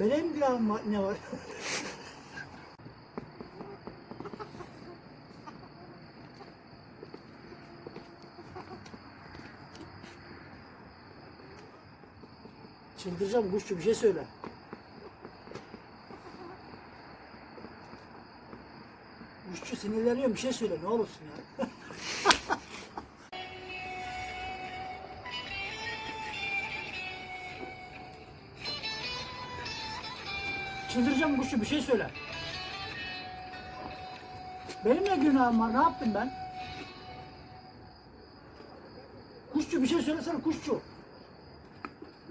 Benim günahım var- ne var? Çıldıracağım kuşçu bir şey söyle. Kuşçu sinirleniyorum bir şey söyle ne olursun ya. Çıldıracağım kuşçu bir şey söyle. Benim ne günahım var ne yaptım ben? Kuşçu bir şey söylesene kuşçu.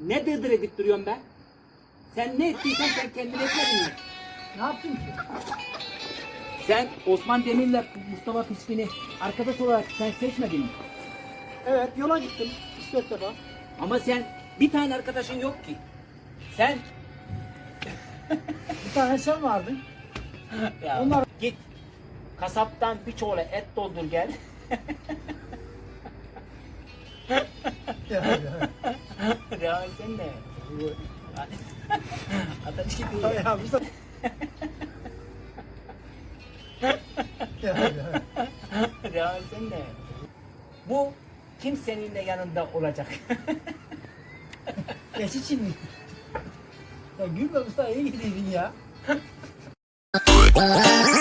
Ne dırdır edip duruyorsun ben? Sen ne ettiysen sen kendin etmedin mi? Ne yaptım ki? Sen Osman Demir'le Mustafa Pişkin'i arkadaş olarak sen seçmedin mi? Evet yola gittim. Üç dört defa. Ama sen bir tane arkadaşın yok ki. Sen tane sen vardın. ya, Onlar- git kasaptan bir çuvala et doldur gel. ya sen de. Ateş gibi. ya bir sen... ya sen de. Bu kimsenin de yanında olacak. Geç için mi? Ya gülme Mustafa iyi gidiydin ya. Uh, uh, uh.